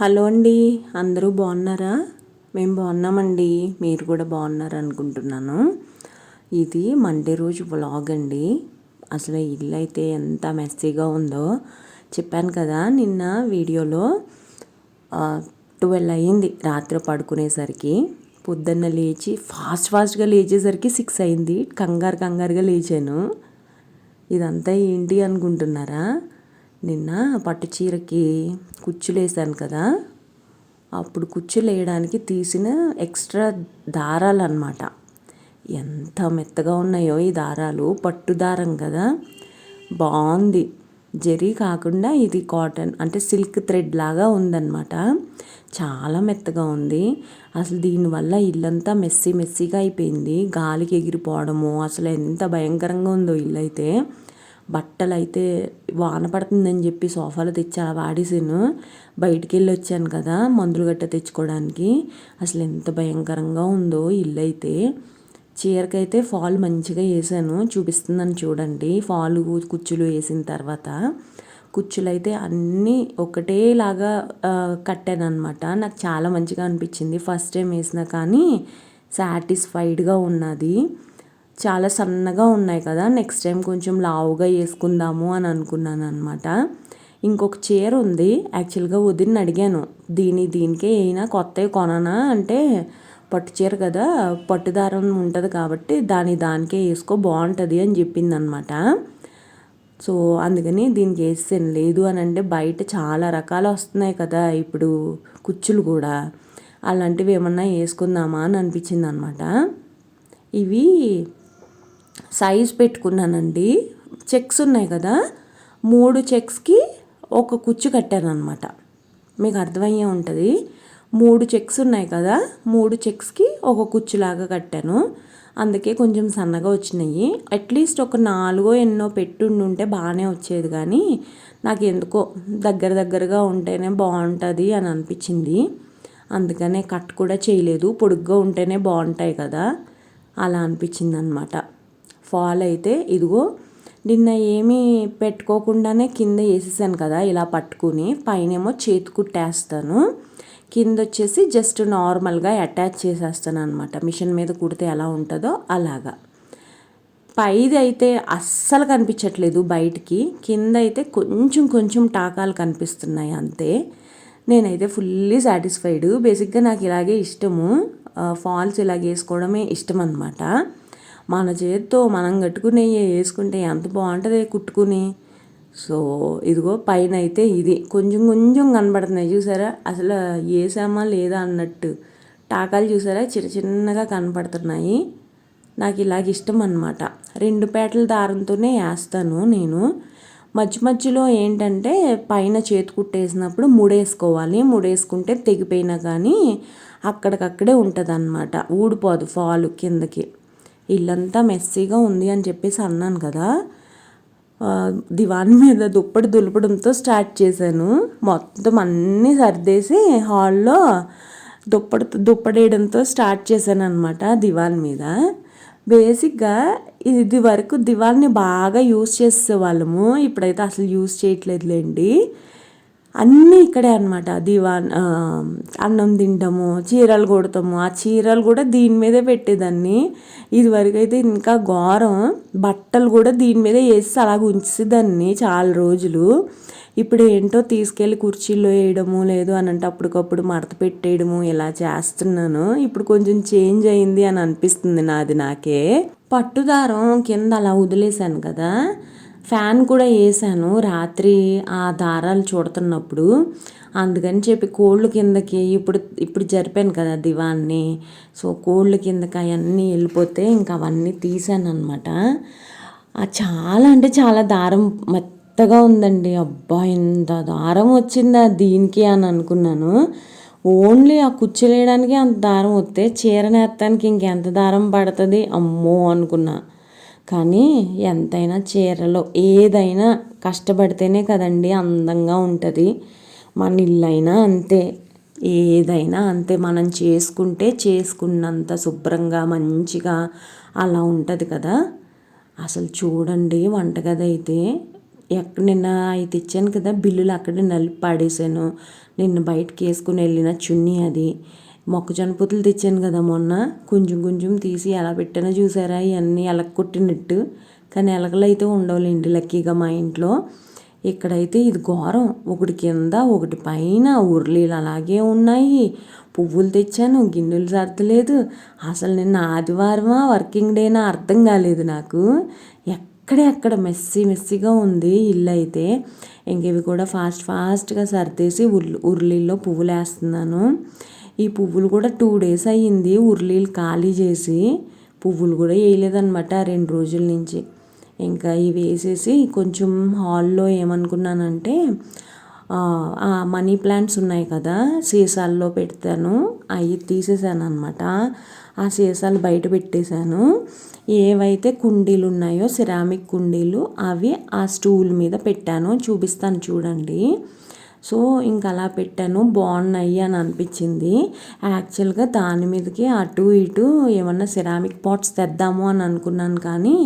Hello అండి అందరూ బాగున్నారా? మేము బాగున్నామండి మీరు కూడా బాగున్నారు అనుకుంటున్నాను. ఇది మండే రోజు వ్లాగ్ అండి. అసలు ఇల్లు అయితే ఎంత మెస్సీగా ఉందో చెప్పాను కదా నిన్న వీడియోలో ట్వెల్వ్ అయ్యింది రాత్రి పడుకునేసరికి. పొద్దున్న లేచి ఫాస్ట్ ఫాస్ట్గా లేచేసరికి సిక్స్ అయింది కంగారు కంగారుగా లేచాను. ఇదంతా ఏంటి అనుకుంటున్నారా? నిన్న పట్టు చీరకి కుచ్చులు వేసాను కదా అప్పుడు కుచ్చులు వేయడానికి తీసిన ఎక్స్ట్రా దారాలు అనమాట ఎంత మెత్తగా ఉన్నాయో ఈ దారాలు. పట్టు దారం కదా. బాగుంది. జరీ కాకుండా ఇది కాటన్ అంటే సిల్క్ థ్రెడ్ లాగా ఉందన్నమాట. చాలా మెత్తగా ఉంది. అసలు దీనివల్ల ఇల్లంతా మెస్సీ మెస్సీగా అయిపోయింది. గాలికి ఎగిరిపోవడము అసలు ఎంత భయంకరంగా ఉందో ఇల్లు అయితే బట్టలు అయితే వాన పడుతుందని చెప్పి సోఫాలో తెచ్చి అలా వాడేసాను బయటికి వెళ్ళి వచ్చాను కదా మందులు గట్ట తెచ్చుకోవడానికి. అసలు ఎంత భయంకరంగా ఉందో ఇల్లు అయితే చీరకైతే ఫాల్ మంచిగా వేసాను. చూపిస్తుందని చూడండి. ఫాల్ కుచ్చులు వేసిన తర్వాత కుచ్చులు అయితే అన్నీ ఒకటేలాగా కట్టాను అనమాట నాకు చాలా మంచిగా అనిపించింది. ఫస్ట్ టైం వేసినా కానీ సాటిస్ఫైడ్గా ఉన్నది. చాలా సన్నగా ఉన్నాయి కదా. నెక్స్ట్ టైం కొంచెం లావుగా వేసుకుందాము అని అనుకున్నాను అనమాట ఇంకొక చీర ఉంది. యాక్చువల్గా వదిన అడిగాను దీని దీనికే అయినా కొత్తవి కొననా? అంటే పట్టు చీర కదా పట్టుదారం ఉంటుంది కాబట్టి దాని దానికే వేసుకో బాగుంటుంది అని చెప్పింది అనమాట సో అందుకని దీనికి వేసాను లేదు అని అంటే బయట చాలా రకాలు వస్తున్నాయి కదా ఇప్పుడు కుచ్చులు కూడా. అలాంటివి ఏమన్నా వేసుకుందామా అని అనిపించింది అనమాట ఇవి సైజ్ పెట్టుకున్నానండి. చెక్స్ ఉన్నాయి కదా మూడు చెక్స్కి ఒక కుచ్చు కట్టాను మీకు అర్థమయ్యే ఉంటుంది. మూడు చెక్స్ ఉన్నాయి కదా మూడు చెక్స్కి ఒక కుచ్చులాగా కట్టాను. అందుకే కొంచెం సన్నగా వచ్చినాయి. అట్లీస్ట్ ఒక నాలుగో ఎన్నో పెట్టుండి ఉంటే బాగానే వచ్చేది కానీ నాకు ఎందుకో దగ్గర దగ్గరగా ఉంటేనే బాగుంటుంది అని అనిపించింది. అందుకనే కట్ కూడా చేయలేదు. పొడుగ్గా ఉంటేనే బాగుంటాయి కదా అలా అనిపించింది అనమాట ఫాల్ అయితే ఇదిగో నిన్న ఏమీ పెట్టుకోకుండానే కింద వేసేసాను కదా ఇలా పట్టుకుని పైనేమో చేతి కుట్టేస్తాను. కింద వచ్చేసి జస్ట్ నార్మల్గా అటాచ్ చేసేస్తాను అనమాట మిషన్ మీద కుడితే ఎలా ఉంటుందో అలాగా. పైది అయితే అస్సలు కనిపించట్లేదు బయటికి. కింద అయితే కొంచెం కొంచెం టాకాలు కనిపిస్తున్నాయి అంతే. నేనైతే ఫుల్లీ సాటిస్ఫైడ్. బేసిక్గా నాకు ఇలాగే ఇష్టము. ఫాల్స్ ఇలాగ వేసుకోవడమే ఇష్టం అనమాట మన చేతితో మనం కట్టుకునేవి వేసుకుంటే ఎంత బాగుంటుంది కుట్టుకుని? సో ఇదిగో పైన అయితే ఇది. కొంచెం కొంచెం కనబడుతున్నాయి చూసారా? అసలు వేసామా లేదా అన్నట్టు. టాకాలు చూసారా? చిన్న చిన్నగా కనపడుతున్నాయి. నాకు ఇలాగ ఇష్టం అనమాట రెండు పేటల దారంతోనే వేస్తాను నేను. మధ్య మధ్యలో ఏంటంటే పైన చేతి కుట్టేసినప్పుడు ముడేసుకోవాలి. ముడేసుకుంటే తెగిపోయినా కానీ అక్కడికక్కడే ఉంటుంది అనమాట ఊడిపోదు ఫాలు కిందకి. ఇల్లంతా మెస్సీగా ఉంది అని చెప్పేసి అన్నాను కదా. దివాన్ మీద దుప్పటి దులపడంతో స్టార్ట్ చేశాను. మొత్తం అన్నీ సర్దేసి హాల్లో దుప్పటి దుప్పడేయడంతో స్టార్ట్ చేశాను అనమాట దివాన్ మీద. బేసిక్గా ఇది వరకు దివాన్ని బాగా యూస్ చేసేవాళ్ళము. ఇప్పుడైతే అసలు యూస్ చేయట్లేదులేండి. అన్నీ ఇక్కడే అనమాట దివాన్ అన్నం తింటాము చీరలు కొడతాము. ఆ చీరలు కూడా దీని మీదే పెట్టేదాన్ని. ఇదివరకు అయితే ఇంకా ఘోరం. బట్టలు కూడా దీని మీద వేసి అలాగ ఉంచేదాన్ని చాలా రోజులు. ఇప్పుడు ఏంటో తీసుకెళ్ళి కుర్చీలో వేయడము లేదు అని అంటే అప్పటికప్పుడు మడత పెట్టేయడము ఇలా చేస్తున్నాను. ఇప్పుడు కొంచెం చేంజ్ అయింది అని అనిపిస్తుంది నాది నాకే. పట్టుదారం కింద అలా వదిలేశాను కదా. ఫ్యాన్ కూడా వేసాను రాత్రి ఆ దారాలు చూడుతున్నప్పుడు. అందుకని చెప్పి కోళ్ళు కిందకి ఇప్పుడు ఇప్పుడు జరిపాను కదా దివాన్ని. సో కోళ్ళు కిందకి అవన్నీ వెళ్ళిపోతే ఇంకా అవన్నీ తీసాను అనమాట చాలా అంటే చాలా దారం మెత్తగా ఉందండి. అబ్బా ఇంత దారం వచ్చిందా దీనికి అని అనుకున్నాను. ఓన్లీ ఆ కుచ్చులేయడానికి అంత దారం వస్తే చీర నేత్తానికి ఇంకెంత దారం పడుతుంది? అమ్మో అనుకున్నా. కానీ ఎంతైనా చీరలో ఏదైనా కష్టపడితేనే కదండి అందంగా ఉంటుంది. మన ఇల్లైనా అంతే. ఏదైనా అంతే. మనం చేసుకుంటే చేసుకున్నంత శుభ్రంగా మంచిగా అలా ఉంటుంది కదా. అసలు చూడండి వంటగది అయితే ఎక్కడ నిన్న అవి తెచ్చాను కదా బిల్లులు అక్కడే నలిపి పాడేశాను. నిన్న బయటకి వేసుకుని వెళ్ళిన చున్నీ అది. మొక్కజొన్న పొత్తులు తెచ్చాను కదా మొన్న. కొంచెం కొంచెం తీసి ఎలా పెట్టానో చూసారా? ఇవన్నీ ఎలక కొట్టినట్టు కానీ ఎలకలు అయితే ఉండవులేండి లక్కీగా మా ఇంట్లో. ఇక్కడైతే ఇది ఘోరం. ఒకటి కింద ఒకటి పైన ఉర్లీలు అలాగే ఉన్నాయి. పువ్వులు తెచ్చాను గిన్నెలు సర్దలేదు. అసలు నిన్న ఆదివారమా వర్కింగ్ డేనా అర్థం కాలేదు నాకు. అక్కడే అక్కడ మెస్సీ మెస్సీగా ఉంది ఇల్లు అయితే ఇంక ఇవి కూడా ఫాస్ట్ ఫాస్ట్గా సర్దేసి ఉర్లి ఉర్లీల్లో పువ్వులు వేస్తున్నాను ఈ పువ్వులు కూడా టూ డేస్ అయ్యింది ఉర్లీలు ఖాళీ చేసి. పువ్వులు కూడా వేయలేదన్నమాట రెండు రోజుల నుంచి. ఇంకా ఇవి వేసేసి కొంచెం హాల్లో ఏమనుకున్నానంటే మనీ ప్లాంట్స్ ఉన్నాయి కదా సీసాల్లో పెడతాను. అవి తీసేసాను అనమాట ఆ సీసాలు బయట పెట్టేశాను. ఏవైతే కుండీలు ఉన్నాయో సిరామిక్ కుండీలు అవి ఆ స్టూల్ మీద పెట్టాను. చూపిస్తాను చూడండి. సో ఇంక అలా పెట్టాను. బాగున్నాయి అని అనిపించింది. యాక్చువల్గా దాని మీదకి అటు ఇటు ఏమన్నా సిరామిక్ పాట్స్ తెద్దాము అని అనుకున్నాను కానీ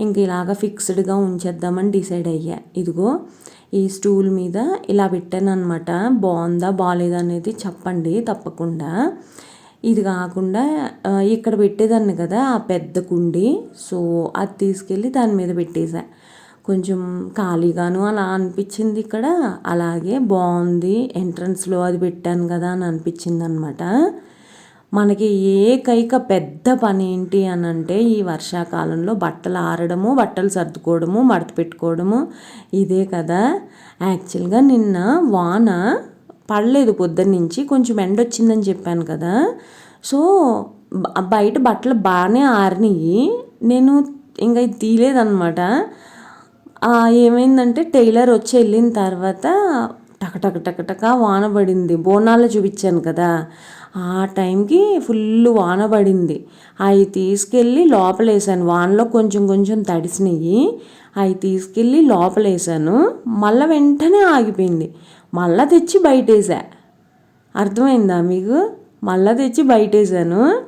ఇంక ఇలాగ ఫిక్స్డ్గా ఉంచేద్దామని డిసైడ్ అయ్యా. ఇదిగో ఈ స్టూల్ మీద ఇలా పెట్టాను అనమాట బాగుందా? బాగాలేదా అనేది చెప్పండి తప్పకుండా. ఇది కాకుండా ఇక్కడ పెట్టేదాన్ని కదా ఆ పెద్ద కుండి. సో అది తీసుకెళ్ళి దాని మీద పెట్టేసా కొంచెం ఖాళీగాను అలా అనిపించింది ఇక్కడ. అలాగే బాగుంది ఎంట్రన్స్లో అది పెట్టాను కదా అని అనిపించింది అనమాట మనకి ఏకైక పెద్ద పని ఏంటి అని అంటే ఈ వర్షాకాలంలో బట్టలు ఆరడము బట్టలు సర్దుకోవడము మడత పెట్టుకోవడము ఇదే కదా. యాక్చువల్గా నిన్న వాన పడలేదు పొద్దున్నుంచి కొంచెం ఎండ వచ్చిందని చెప్పాను కదా. సో బయట బట్టలు బాగానే ఆరినాయి నేను ఇంకా ఇది తీయలేదన్నమాట. ఏమైందంటే టైలర్ వచ్చి వెళ్ళిన తర్వాత టక టక టక టక వాన పడింది. బోనాలు చూపించాను కదా. ఆ టైంకి ఫుల్ వాన పడింది. అవి తీసుకెళ్ళి లోపల వేసాను వానలో కొంచెం కొంచెం తడిసినాయి. అవి తీసుకెళ్ళి లోపల వేసాను మళ్ళీ వెంటనే ఆగిపోయింది. మళ్ళీ తెచ్చి బయటేసా. అర్థమైందా మీకు? మళ్ళీ తెచ్చి బయట వేసాను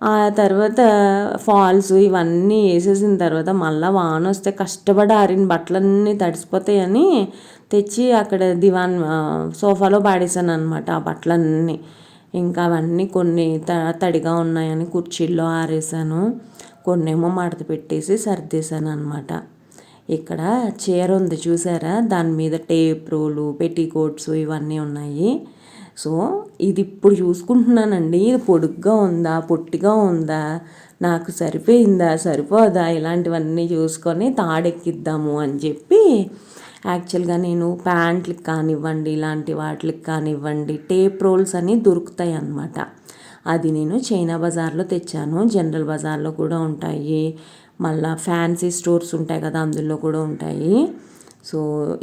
ఆ తర్వాత ఫాల్స్ ఇవన్నీ వేసేసిన తర్వాత మళ్ళీ వాన వస్తే కష్టపడి ఆరిన బట్టలన్నీ తడిసిపోతాయని తెచ్చి అక్కడ దివాన్ సోఫాలో పాడేశాను అనమాట ఆ బట్టలన్నీ. ఇంకా అవన్నీ కొన్ని త తడిగా ఉన్నాయని కుర్చీల్లో ఆరేసాను కొన్నేమో మడత పెట్టేసి సర్దేశాను అనమాట ఇక్కడ చీర ఉంది చూసారా? దాని మీద టేప్ రోలు పెట్టికోట్స్ ఇవన్నీ ఉన్నాయి. సో ఇది ఇప్పుడు చూసుకుంటున్నానండి. ఇది పొడుగ్గా ఉందా పొట్టిగా ఉందా నాకు సరిపోయిందా సరిపోదా ఇలాంటివన్నీ చూసుకొని తాడెక్కిద్దాము అని చెప్పి యాక్చువల్గా నేను ప్యాంట్లకు కానివ్వండి ఇలాంటి వాటికి కానివ్వండి టేప్ రోల్స్ అని దొరుకుతాయి అన్నమాట అది నేను చైనా బజార్లో తెచ్చాను. జనరల్ బజార్లో కూడా ఉంటాయి. మళ్ళీ ఫ్యాన్సీ స్టోర్స్ ఉంటాయి కదా అందులో కూడా ఉంటాయి. సో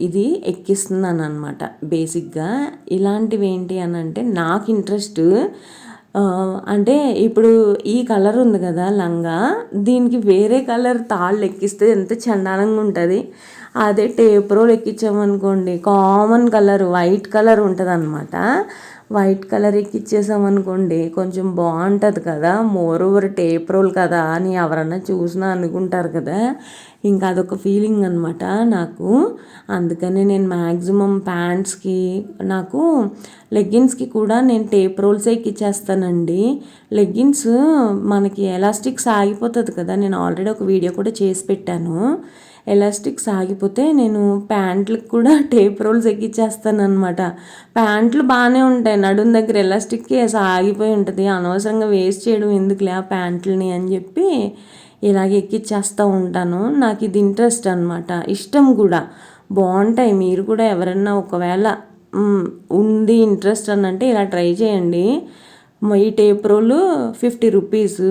ఇది ఎక్కిస్తున్నాను అనమాట బేసిక్గా ఇలాంటివి ఏంటి అని అంటే నాకు ఇంట్రెస్ట్ అంటే ఇప్పుడు ఈ కలర్ ఉంది కదా లంగా దీనికి వేరే కలర్ తాళ్ళు ఎక్కిస్తే ఎంత చండాలంగా ఉంటుంది. అదే టేప్ రోల్ ఎక్కించామనుకోండి కామన్ కలర్ వైట్ కలర్ ఉంటుంది అనమాట వైట్ కలర్ ఎక్కిచ్చేసామనుకోండి కొంచెం బాగుంటుంది కదా. మోర్ ఓవర్ టేప్ రోల్ కదా అని ఎవరన్నా చూసినా అనుకుంటారు కదా. ఇంకా అదొక ఫీలింగ్ అనమాట నాకు. అందుకని నేను మ్యాక్సిమం ప్యాంట్స్కి నాకు లెగ్గిన్స్కి కూడా నేను టేప్ రోల్స్ ఎక్కిచ్చేస్తానండి. లెగ్గిన్స్ మనకి ఎలాస్టిక్స్ ఆగిపోతుంది కదా నేను ఆల్రెడీ ఒక వీడియో కూడా చేసి పెట్టాను. ఎలాస్టిక్ సాగిపోతే నేను ప్యాంట్లకు కూడా టేప్ రోల్స్ ఎక్కిచ్చేస్తాను అనమాట ప్యాంట్లు బాగానే ఉంటాయి. నడుం దగ్గర ఎలాస్టిక్ సాగిపోయి ఉంటుంది. అనవసరంగా వేస్ట్ చేయడం ఎందుకులే ఆ ప్యాంట్లని అని చెప్పి ఇలాగ ఎక్కిచ్చేస్తూ ఉంటాను. నాకు ఇది ఇంట్రెస్ట్ అనమాట ఇష్టం కూడా. బాగుంటాయి. మీరు కూడా ఎవరన్నా ఒకవేళ ఉంది ఇంట్రెస్ట్ అని అంటే ఇలా ట్రై చేయండి. ఈ టేప్ రోలు ఫిఫ్టీ రూపీస్.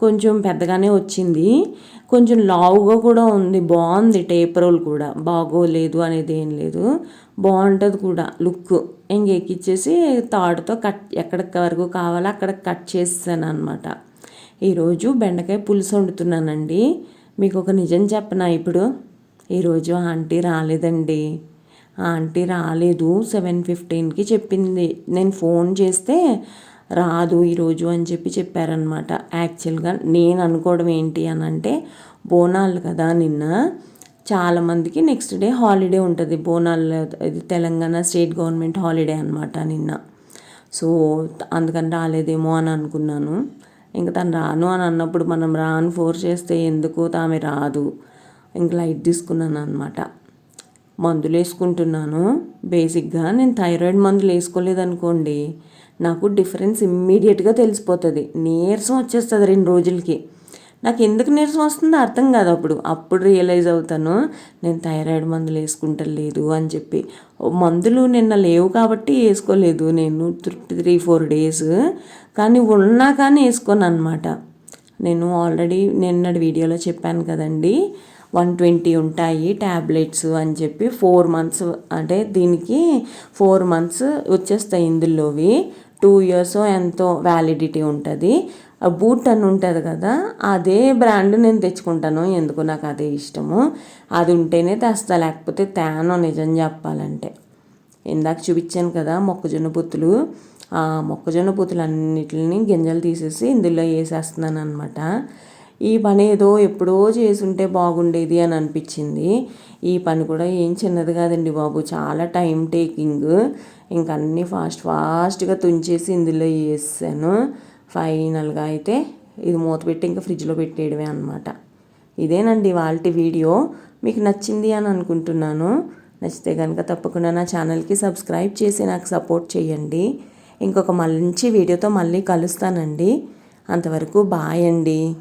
కొంచెం పెద్దగానే వచ్చింది. కొంచెం లావుగా కూడా ఉంది. బాగుంది టేప్ రోల్ కూడా. బాగోలేదు అనేది ఏం లేదు. బాగుంటుంది కూడా లుక్. ఇంక ఎక్కిచ్చేసి తాడుతో కట్ ఎక్కడికి వరకు కావాలో అక్కడ కట్ చేసాను అనమాట ఈరోజు బెండకాయ పులుసు వండుతున్నానండి. మీకు ఒక నిజం చెప్పనా ఇప్పుడు? ఈరోజు ఆంటీ రాలేదండి. ఆంటీ రాలేదు. సెవెన్ ఫిఫ్టీన్కి చెప్పింది. నేను ఫోన్ చేస్తే రాదు ఈరోజు అని చెప్పి చెప్పారనమాట యాక్చువల్గా నేను అనుకోవడం ఏంటి అని అంటే బోనాలు కదా నిన్న. చాలామందికి నెక్స్ట్ డే హాలిడే ఉంటుంది. బోనాలు ఇది తెలంగాణ స్టేట్ గవర్నమెంట్ హాలిడే అనమాట నిన్న. సో అందుకని రాలేదేమో అని అనుకున్నాను. ఇంకా తను రాను అని అన్నప్పుడు మనం రాను ఫోర్స్ చేస్తే ఎందుకు తామె రాదు. ఇంక లైట్ తీసుకున్నాను అనమాట మందులు వేసుకుంటున్నాను బేసిక్గా నేను థైరాయిడ్ మందులు వేసుకోలేదనుకోండి నాకు డిఫరెన్స్ ఇమ్మీడియట్గా తెలిసిపోతుంది. నీరసం వచ్చేస్తుంది రెండు రోజులకి. నాకు ఎందుకు నీరసం వస్తుందో అర్థం కాదు అప్పుడు. అప్పుడు రియలైజ్ అవుతాను నేను థైరాయిడ్ మందులు వేసుకుంటలేదు అని చెప్పి. మందులు నిన్న లేవు కాబట్టి వేసుకోలేదు నేను త్రీ ఫోర్ డేస్. కానీ ఉన్నా కానీ వేసుకోను అనమాట నేను ఆల్రెడీ నిన్నటి వీడియోలో చెప్పాను కదండీ వన్ ట్వంటీ ఉంటాయి ట్యాబ్లెట్స్ అని చెప్పి ఫోర్ మంత్స్ అంటే దీనికి ఫోర్ మంత్స్ వచ్చేస్తాయి ఇందులోవి. టూ ఇయర్స్ ఎంతో వ్యాలిడిటీ ఉంటుంది. బూట్ అని ఉంటుంది కదా అదే బ్రాండ్ నేను తెచ్చుకుంటాను ఎందుకు నాకు అదే ఇష్టము. అది ఉంటేనే తెస్తా లేకపోతే తేను నిజం చెప్పాలంటే. ఇందాక చూపించాను కదా మొక్కజొన్న పొత్తులు ఆ మొక్కజొన్న పొత్తులు అన్నిటిని గింజలు తీసేసి ఇందులో వేసేస్తున్నాను అనమాట ఈ పని ఏదో ఎప్పుడో చేసుంటే బాగుండేది అని అనిపించింది. ఈ పని కూడా ఏం చిన్నది కాదండి బాబు చాలా టైం టేకింగ్ ఇంకన్నీ ఫాస్ట్ ఫాస్ట్గా తుంచేసి ఇందులో వేసాను. ఫైనల్గా అయితే ఇది మూత పెట్టి ఇంకా ఫ్రిడ్జ్లో పెట్టేయడమే అనమాట ఇదేనండి వాళ్ళ వీడియో. మీకు నచ్చింది అని అనుకుంటున్నాను. నచ్చితే కనుక తప్పకుండా నా ఛానల్కి సబ్స్క్రైబ్ చేసి నాకు సపోర్ట్ చేయండి. ఇంకొక మంచి వీడియోతో మళ్ళీ కలుస్తానండి. అంతవరకు బాయ్ అండి.